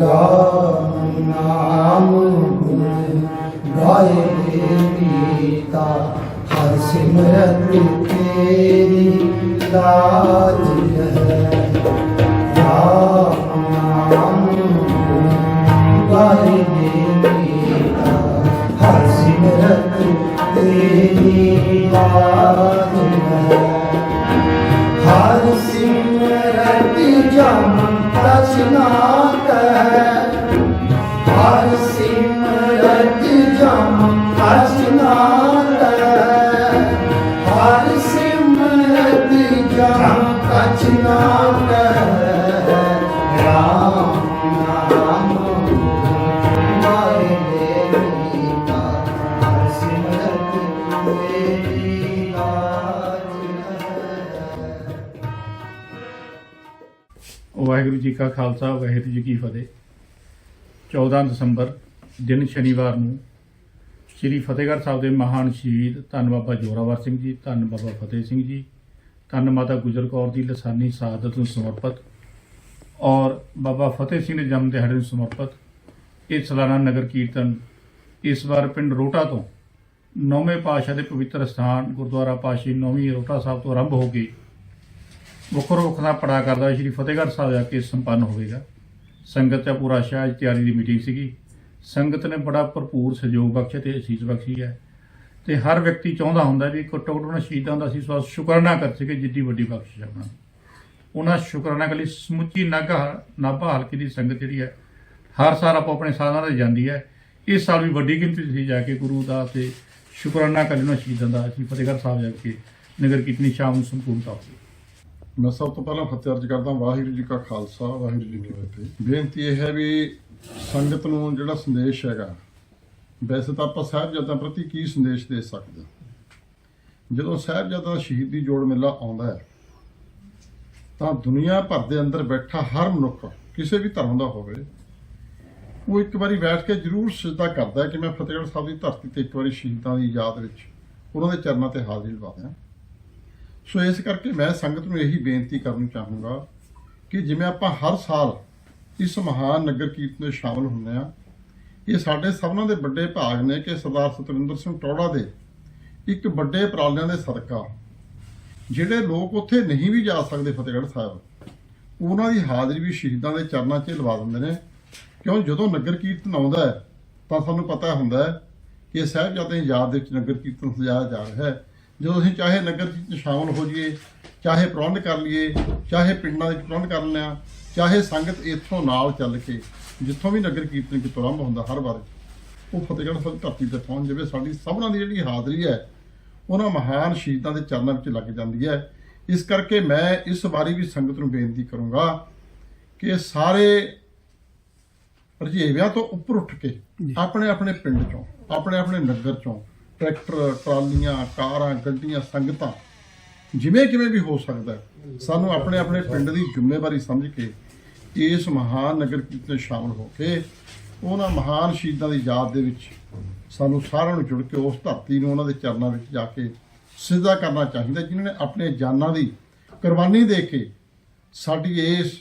ਰਾਮ ਨਾਮ ਗੁਣ ਗਾਏ ਮੀਤਾ ਹਰ ਸਿਮਰਤ ਤੇਰੀ ਲਾਜ ਹੈ ਰਾਮ ਨਾਮ ਗੁਣ ਗਾਏ ਮੀਤਾ ਹਰ ਸਿਮਰਤ ਤੇਰੀ ਲਾਜ ਵਾਹਿਗੁਰੂ ਜੀ ਕਾ ਖਾਲਸਾ ਵਾਹਿਗੁਰੂ ਜੀ ਕੀ ਫਤਿਹ। 14 ਦਸੰਬਰ ਦਿਨ ਸ਼ਨੀਵਾਰ ਨੂੰ ਸ੍ਰੀ ਫਤਿਹਗੜ੍ਹ ਸਾਹਿਬ ਦੇ ਮਹਾਨ ਸ਼ਹੀਦ ਧੰਨ ਬਾਬਾ ਜੋਰਾਵਰ ਸਿੰਘ ਜੀ, ਧੰਨ ਬਾਬਾ ਫਤਿਹ ਸਿੰਘ ਜੀ, ਧੰਨ ਮਾਤਾ ਗੁਜਰ ਕੌਰ ਦੀ ਲਸਾਨੀ ਸ਼ਹਾਦਤ ਨੂੰ ਸਮਰਪਿਤ ਔਰ ਬਾਬਾ ਫਤਿਹ ਸਿੰਘ ਦੇ ਜਨਮ ਦਿਹਾੜੇ ਨੂੰ ਸਮਰਪਿਤ ਇਹ ਸਾਲਾਨਾ ਨਗਰ ਕੀਰਤਨ ਇਸ ਵਾਰ ਪਿੰਡ ਰੋਟਾ ਤੋਂ ਨੌਵੇਂ ਪਾਤਸ਼ਾਹ ਦੇ ਪਵਿੱਤਰ ਸਥਾਨ ਗੁਰਦੁਆਰਾ ਪਾਸ਼ੀ ਨੌਵੀਂ ਰੋਟਾ ਸਾਹਿਬ ਤੋਂ ਆਰੰਭ ਹੋ ਕੇ ਵੱਖੋ ਵੱਖਰਾ ਪੜਾ ਕਰਦਾ ਸ਼੍ਰੀ ਫਤਿਹਗੜ੍ਹ ਸਾਹਿਬ ਜਾ ਕੇ ਸੰਪੰਨ ਹੋਵੇਗਾ। ਸੰਗਤ ਦਾ ਪੂਰਾ ਸ਼ਾਹ ਤਿਆਰੀ ਦੀ ਮੀਟਿੰਗ ਸੀਗੀ। ਸੰਗਤ ਨੇ ਬੜਾ ਭਰਪੂਰ ਸਹਿਯੋਗ ਬਖਸ਼ਿਆ ਤੇ ਅਸੀਸ ਬਖਸ਼ੀ ਹੈ। ਤੇ ਹਰ ਵਿਅਕਤੀ ਚਾਹੁੰਦਾ ਹੁੰਦਾ ਵੀ ਘੱਟੋ ਘੱਟ ਉਹਨਾਂ ਸ਼ਹੀਦਾਂ ਦਾ ਅਸੀਂ ਸਵਾ ਸ਼ੁਕਰਾਨਾ ਕਰ ਸਕੇ ਜਿੱਡੀ ਵੱਡੀ ਬਖਸ਼ਿਸ਼ ਹੈ ਉਹਨਾਂ ਸ਼ੁਕਰਾਨਾ ਕਰਨ ਸਮੁੱਚੀ ਨਾਗਾ ਨਾਭਾ ਹਲਕੇ ਦੀ ਸੰਗਤ ਜਿਹੜੀ ਹੈ, ਹਰ ਸਾਲ ਆਪੋ ਆਪਣੇ ਸਾਧਾਂ ਤੇ ਜਾਂਦੀ ਹੈ। ਇਸ ਸਾਲ ਵੀ ਵੱਡੀ ਗਿਣਤੀ 'ਚ ਜਾ ਕੇ ਗੁਰੂ ਦਾ ਤੇ ਸ਼ੁਕਰਾਨਾ ਕਰਨ ਉਹਨਾਂ ਸ਼ਹੀਦਾਂ ਦਾ ਅਸੀਂ ਫਤਿਹਗੜ੍ਹ ਸਾਹਿਬ ਜਾ ਕੇ ਨਗਰ ਕੀਰਤਨੀ ਸ਼ਾਮ ਨੂੰ ਸੰਪੂਰਨਤਾ ਹੋਈ ਮੈਂ ਸਭ ਤੋਂ ਪਹਿਲਾਂ ਫਤਿਹ ਅਰਜ ਕਰਦਾ ਵਾਹਿਗੁਰੂ ਜੀ ਕਾ ਖਾਲਸਾ, ਵਾਹਿਗੁਰੂ ਜੀ ਕੀ ਫਤਿਹ। ਬੇਨਤੀ ਇਹ ਹੈ ਵੀ ਸੰਗਤ ਨੂੰ ਜਿਹੜਾ ਸੰਦੇਸ਼ ਹੈਗਾ, ਵੈਸੇ ਤਾਂ ਆਪਾਂ ਸਾਹਿਬਜ਼ਾਦਿਆਂ ਪ੍ਰਤੀ ਕੀ ਸੰਦੇਸ਼ ਦੇ ਸਕਦੇ ਜਦੋਂ ਸਾਹਿਬਜ਼ਾਦਾ ਸ਼ਹੀਦੀ ਜੋੜ ਮੇਲਾ ਆਉਂਦਾ ਹੈ, ਤਾਂ ਦੁਨੀਆ ਭਰ ਦੇ ਅੰਦਰ ਬੈਠਾ ਹਰ ਮਨੁੱਖ, ਕਿਸੇ ਵੀ ਧਰਮ ਦਾ ਹੋਵੇ, ਉਹ ਇੱਕ ਵਾਰੀ ਬੈਠ ਕੇ ਜ਼ਰੂਰ ਸਿੱਧਾ ਕਰਦਾ ਕਿ ਮੈਂ ਫਤਿਹਗੜ੍ਹ ਸਾਹਿਬ ਦੀ ਧਰਤੀ ਤੇ ਇੱਕ ਵਾਰੀ ਸ਼ਹੀਦਾਂ ਦੀ ਯਾਦ ਵਿੱਚ ਉਹਨਾਂ ਦੇ ਚਰਨਾਂ ਤੇ ਹਾਜ਼ਰੀ ਲਵਾ ਦਿਆਂ। ਸੋ ਇਸ ਕਰਕੇ ਮੈਂ ਸੰਗਤ ਨੂੰ ਇਹੀ ਬੇਨਤੀ ਕਰਨੀ ਚਾਹੂੰਗਾ ਕਿ ਜਿਵੇਂ ਆਪਾਂ ਹਰ ਸਾਲ ਇਸ ਮਹਾਨ ਨਗਰ ਕੀਰਤਨ ਵਿੱਚ ਸ਼ਾਮਲ ਹੁੰਦੇ ਆ ਇਹ ਸਾਡੇ ਸਭਨਾਂ ਦੇ ਵੱਡੇ ਭਾਗ ਨੇ ਕਿ ਸਰਦਾਰ ਸਤਵਿੰਦਰ ਸਿੰਘ ਟੌੜਾ ਦੇ ਇੱਕ ਵੱਡੇ ਉਪਰਾਲਿਆਂ ਦੇ ਸਦਕਾ। ਜਿਹੜੇ ਲੋਕ ਉੱਥੇ ਨਹੀਂ ਵੀ ਜਾ ਸਕਦੇ ਫਤਿਹਗੜ੍ਹ ਸਾਹਿਬ, ਉਹਨਾਂ ਦੀ ਹਾਜ਼ਰੀ ਵੀ ਸ਼ਹੀਦਾਂ ਦੇ ਚਰਨਾਂ 'ਚ ਲਵਾ ਦਿੰਦੇ ਨੇ। ਕਿਉਂ? ਜਦੋਂ ਨਗਰ ਕੀਰਤਨ ਆਉਂਦਾ ਹੈ, ਤਾਂ ਸਾਨੂੰ ਪਤਾ ਹੁੰਦਾ ਹੈ ਕਿ ਇਹ ਦੀ ਯਾਦ ਦੇ ਵਿੱਚ ਨਗਰ ਕੀਰਤਨ ਸਜਾਇਆ ਜਾ ਰਿਹਾ ਹੈ। ਜਦੋਂ ਅਸੀਂ ਚਾਹੇ ਨਗਰ ਕੀਰਤਨ ਸ਼ਾਮਲ ਹੋ ਜਾਈਏ, ਚਾਹੇ ਪ੍ਰਬੰਧ ਕਰ ਲਈਏ, ਚਾਹੇ ਪਿੰਡਾਂ ਦੇ ਪ੍ਰਬੰਧ ਕਰ ਲਿਆ ਚਾਹੇ ਸੰਗਤ ਇੱਥੋਂ ਨਾਲ ਚੱਲ ਕੇ ਜਿੱਥੋਂ ਵੀ ਨਗਰ ਕੀਰਤਨ ਕਿਤੋਂ ਆਰੰਭ ਹੁੰਦਾ ਹਰ ਵਾਰ ਉਹ ਫਤਿਹਗੜ੍ਹ ਸਾਹਿਬ ਧਰਤੀ ਤੇ ਪਹੁੰਚ ਜਾਵੇ। ਸਾਡੀ ਸਭਨਾਂ ਦੀ ਜਿਹੜੀ ਹਾਜ਼ਰੀ ਹੈ ਉਹਨਾਂ ਮਹਾਨ ਸ਼ਹੀਦਾਂ ਦੇ ਚਰਨਾਂ ਵਿੱਚ ਲੱਗ ਜਾਂਦੀ ਹੈ। ਇਸ ਕਰਕੇ ਮੈਂ ਇਸ ਵਾਰੀ ਵੀ ਸੰਗਤ ਨੂੰ ਬੇਨਤੀ ਕਰੂੰਗਾ ਕਿ ਸਾਰੇ ਰਜੇਵਿਆਂ ਤੋਂ ਉੱਪਰ ਉੱਠ ਕੇ ਆਪਣੇ ਆਪਣੇ ਪਿੰਡ ਚੋਂ ਆਪਣੇ ਆਪਣੇ ਨਗਰ ਚੋਂ ਟਰੈਕਟਰ ਟਰਾਲੀਆਂ ਕਾਰਾਂ ਗੱਡੀਆਂ ਸੰਗਤਾਂ ਜਿਵੇਂ ਕਿਵੇਂ ਵੀ ਹੋ ਸਕਦਾ ਸਾਨੂੰ ਆਪਣੇ ਆਪਣੇ ਪਿੰਡ ਦੀ ਜ਼ਿੰਮੇਵਾਰੀ ਸਮਝ ਕੇ ਇਸ ਮਹਾਨ ਨਗਰ ਕੀਰਤਨ ਸ਼ਾਮਲ ਹੋ ਕੇ ਉਹਨਾਂ ਮਹਾਨ ਸ਼ਹੀਦਾਂ ਦੀ ਯਾਦ ਦੇ ਵਿੱਚ ਸਾਨੂੰ ਸਾਰਿਆਂ ਨੂੰ ਜੁੜ ਕੇ ਉਸ ਧਰਤੀ ਨੂੰ ਉਹਨਾਂ ਦੇ ਚਰਨਾਂ ਵਿੱਚ ਜਾ ਕੇ ਸਿੱਧਾ ਕਰਨਾ ਚਾਹੀਦਾ ਜਿਨ੍ਹਾਂ ਨੇ ਆਪਣੇ ਜਾਨਾਂ ਦੀ ਕੁਰਬਾਨੀ ਦੇ ਕੇ ਸਾਡੀ ਇਸ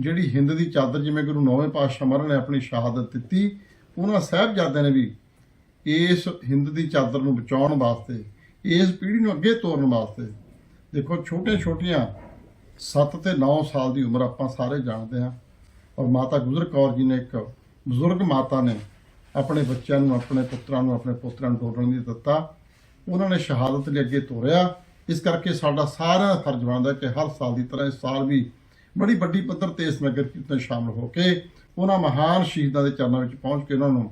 ਜਿਹੜੀ ਹਿੰਦ ਦੀ ਚਾਦਰ ਜਿਵੇਂ ਗੁਰੂ ਨੌਵੇਂ ਪਾਤਸ਼ਾਹ ਮਹਾਰਾਜ ਨੇ ਆਪਣੀ ਸ਼ਹਾਦਤ ਦਿੱਤੀ, ਉਹਨਾਂ ਸਾਹਿਬਜ਼ਾਦਿਆਂ ਨੇ ਵੀ ਇਸ ਹਿੰਦ ਦੀ ਚਾਦਰ ਨੂੰ ਬਚਾਉਣ ਵਾਸਤੇ, ਇਸ ਪੀੜ੍ਹੀ ਨੂੰ ਅੱਗੇ ਤੋਰਨ ਵਾਸਤੇ ਦੇਖੋ ਛੋਟੇ ਛੋਟੀਆਂ 7 ਤੇ 9 ਸਾਲ ਦੀ ਉਮਰ ਆਪਾਂ ਸਾਰੇ ਜਾਣਦੇ ਹਾਂ। ਔਰ ਮਾਤਾ ਗੁਜਰ ਕੌਰ ਜੀ ਨੇ ਇੱਕ ਬਜ਼ੁਰਗ ਮਾਤਾ ਨੇ ਆਪਣੇ ਬੱਚਿਆਂ ਨੂੰ, ਆਪਣੇ ਪੁੱਤਰਾਂ ਨੂੰ, ਆਪਣੇ ਪੁੱਤਰਾਂ ਨੂੰ ਤੋਰਨ ਦੀ ਦਿੱਤਾ। ਉਹਨਾਂ ਨੇ ਸ਼ਹਾਦਤ ਲਈ ਅੱਗੇ ਤੋਰਿਆ। ਇਸ ਕਰਕੇ ਸਾਡਾ ਸਾਰਾ ਫਰਜ਼ ਬਣਦਾ ਕਿ ਹਰ ਸਾਲ ਦੀ ਤਰ੍ਹਾਂ ਇਸ ਸਾਲ ਵੀ ਬੜੀ ਵੱਡੀ ਪੱਧਰ ਤੇ ਇਸ ਨਗਰ ਕੀਰਤਨ ਸ਼ਾਮਲ ਹੋ ਕੇ ਉਹਨਾਂ ਮਹਾਨ ਸ਼ਹੀਦਾਂ ਦੇ ਚਰਨਾਂ ਵਿੱਚ ਪਹੁੰਚ ਕੇ ਉਹਨਾਂ ਨੂੰ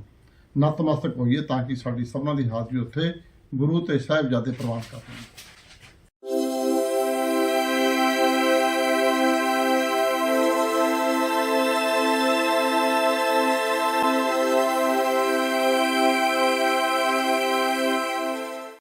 ਨਤਮਸਤਕ ਹੋਈਏ ਤਾਂ ਕਿ ਸਾਡੀ ਸਭਨਾਂ ਦੀ ਹਾਜ਼ਰੀ ਉੱਥੇ ਗੁਰੂ ਤੇ ਸਾਹਿਬਜ਼ਾਦੇ ਪ੍ਰਵਾਨ ਕਰਨ